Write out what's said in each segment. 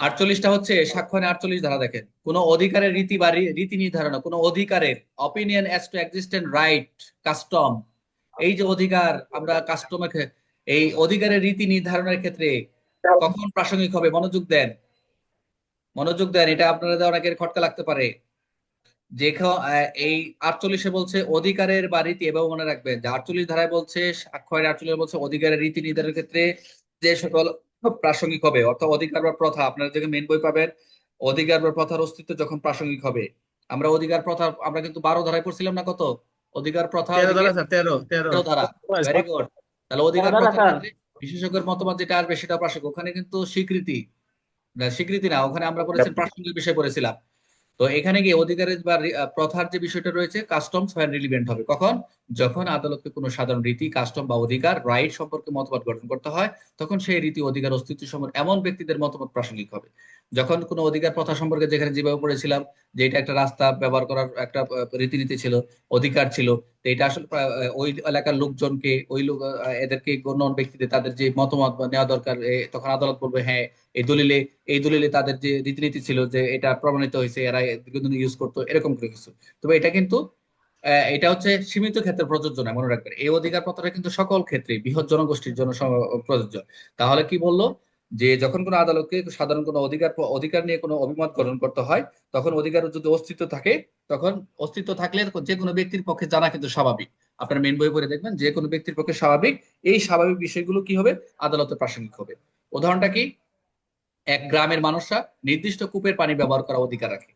আটচল্লিশটা হচ্ছে সাক্ষ্যনে আটচল্লিশ ধারা দেখেন। কোন অধিকারের রীতি বা রীতি নির্ধারণ, কোন অধিকারের opinion as to existent right custom এই যে অধিকার আমরা কাস্টমে এই অধিকারের রীতি নির্ধারণের ক্ষেত্রে কখন প্রাসঙ্গিক হবে? মনোযোগ দেন। মনোযোগ দেন, এটা আপনারা অনেকের খটকা লাগতে পারে। যে এই আটচল্লিশে বলছে অধিকারের বা রীতি এবং মনে রাখবেন। যে আটচল্লিশ ধারায় বলছে সাক্ষ্যের আটচল্লিশ বলছে অধিকারের রীতি নির্ধারণের ক্ষেত্রে যে সকল প্রাসঙ্গিক হবে অর্থাৎ অধিকার বা প্রথা আপনারা যখন মেন বই পাবেন অধিকার বা প্রথার অস্তিত্ব যখন প্রাসঙ্গিক হবে। আমরা অধিকার প্রথা আমরা কিন্তু বারো ধারায় পড়ছিলাম না কত? অধিকার প্রথা তেরো তেরো ধারা। ভেরি গুড তাহলে অধিকার বিশেষজ্ঞের মতামত যেটা আসবে সেটা প্রাসঙ্গিক। ওখানে কিন্তু স্বীকৃতি। না স্বীকৃতি না ওখানে আমরা পড়েছি প্রাসঙ্গিক বিষয় পড়েছিলাম। তো এখানে গিয়ে অধিকারের বা প্রথার যে বিষয়টা রয়েছে কাস্টমস ফাইন রিলিভেন্ট হবে। কখন? যখন আদালতকে কোনো সাধারণ রীতি কাস্টম বা অধিকার রাইট সম্পর্কে মতবাদ গঠন করতে হয়, তখন সেই রীতি, অধিকার, অস্তিত্ব সম্পর্কে এমন ব্যক্তিদের মতামত প্রাসঙ্গিক হবে। যখন কোনো অধিকার প্রথা সম্পর্কে যেখানে যেভাবে পড়েছিলাম, যে এটা একটা রাস্তা ব্যবহার করার একটা রীতিনীতি ছিল, অধিকার ছিল তো এটা আসলে ওই এলাকার লোকজনকে, ওই লোক এদেরকে গণ্য ব্যক্তিদের তাদের যে মতামত নেওয়া দরকার তখন আদালত বলবে হ্যাঁ এই দলিলে এই দলিলে তাদের যে রীতিনীতি ছিল যে এটা প্রমাণিত হয়েছে, এরা দীর্ঘদিন ইউজ করতো, এরকম করে কিছু। তবে এটা কিন্তু এটা হচ্ছে সীমিত ক্ষেত্রে প্রযোজ্য না, মনে রাখবেন। এই অধিকার পত্রটা কিন্তু সকল ক্ষেত্রে বৃহৎ জনগোষ্ঠীর জন্য প্রযোজ্য। তাহলে কি বলল? যে যখন কোনো আদালতকে সাধারণ কোনো অধিকার অধিকার নিয়ে কোনো অভিমত গঠন করতে হয়, তখন অধিকারের যদি অস্তিত্ব থাকে, তখন অস্তিত্ব থাকলে যে কোনো ব্যক্তির পক্ষে জানা কিন্তু স্বাভাবিক। আপনার মেন বই পড়ে দেখবেন যে কোনো ব্যক্তির পক্ষে স্বাভাবিক। এই স্বাভাবিক বিষয়গুলো কি হবে? আদালতে প্রাসঙ্গিক হবে। উদাহরণটা কি? এক গ্রামের মানুষরা নির্দিষ্ট কূপের পানি ব্যবহার করার অধিকার রাখে।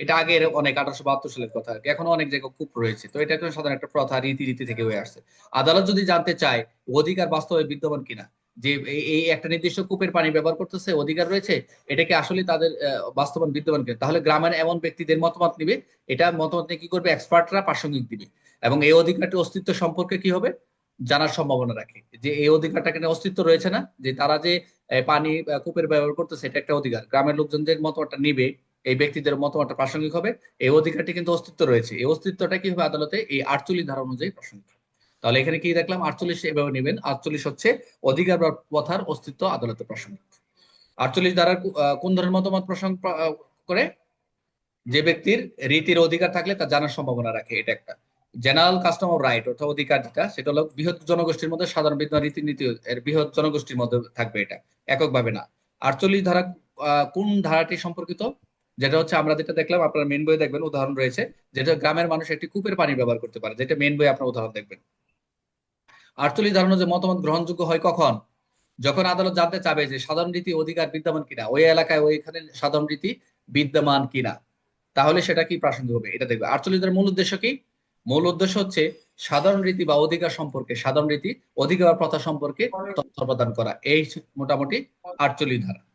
এটা আগের অনেক আঠারোশো বাহাত্তর সালের কথা এখনও অনেক জায়গায় কূপ রয়েছে। তো এটা সাধারণ একটা প্রথা রীতি রীতি থেকে হয়ে আসছে। আদালত যদি জানতে চায়, অধিকার বাস্তবে বিদ্যমান কিনা যে এই- একটা নির্দিষ্ট কূপের পানি ব্যবহার করতেছে, অধিকার রয়েছে, এটাকে আসলে তাদের বাস্তবায়ন বিদ্যমান কিনা তাহলে গ্রামের এমন ব্যক্তিদের মতামত নিবে, এটা মতামত নিয়ে কি করবে? এক্সপার্টরা প্রাসঙ্গিক দিবে। এবং এই অধিকারটি অস্তিত্ব সম্পর্কে কি হবে? জানার সম্ভাবনা রাখে। যে এই অধিকারটা কেন অস্তিত্ব রয়েছে না? যে তারা যে পানি কূপের ব্যবহার করতেছে, এটা একটা অধিকার। গ্রামের লোকজনদের মতামতটা নিবে, এই ব্যক্তিদের মতামতটা প্রাসঙ্গিক হবে, এই অধিকারটি কিন্তু অস্তিত্ব রয়েছে। এই অস্তিত্বটা কি হবে আদালতে? এই আটচল্লিশ ধারা অনুযায়ী প্রাসঙ্গিক। তাহলে এখানে কি দেখলাম? আটচল্লিশ এভাবে নেবেন। আটচল্লিশ হচ্ছে অধিকার প্রথার অস্তিত্ব আদালতে প্রাসঙ্গিক আটচল্লিশ আহ, কোন ধরনের মতামত প্রসঙ্গ করে? যে ব্যক্তির রীতির অধিকার থাকলে তা জানার সম্ভাবনা রাখে এটা একটা। জেনারেল কাস্টম অফ রাইট অর্থাৎ অধিকার যেটা সেটা হলো বৃহৎ জনগোষ্ঠীর মধ্যে সাধারণ বিদ্যমান রীতিনীতি এর বৃহৎ জনগোষ্ঠীর মধ্যে থাকবে এটা এককভাবে না। আটচল্লিশ ধারা কোন ধারাটি সম্পর্কিত? যেটা হচ্ছে আমরা যেটা দেখলাম আপনার মেন বই দেখবেন উদাহরণ রয়েছে যেটা গ্রামের মানুষ একটি কূপের পানি ব্যবহার করতে পারে যেটা মেন বই আপনার উদাহরণ দেখবেন। আটচল্লিশ ধারণা যে মতামত গ্রহণযোগ্য হয় কখন? যখন আদালত জানতে চাবে যে সাধারণ রীতি অধিকার বিদ্যমান কিনা, ওই এলাকায় ওইখানে সাধারণ রীতি বিদ্যমান কিনা, তাহলে সেটা কি প্রাসঙ্গিক হবে? এটা দেখবে। আটচল্লিশ ধারার মূল উদ্দেশ্য কি? মূল উদ্দেশ্য হচ্ছে সাধারণ রীতি বা অধিকার সম্পর্কে, সাধারণ রীতি, অধিকার প্রথা সম্পর্কে তথ্য প্রদান করা। এই মোটামুটি আটচল্লিশ ধারা।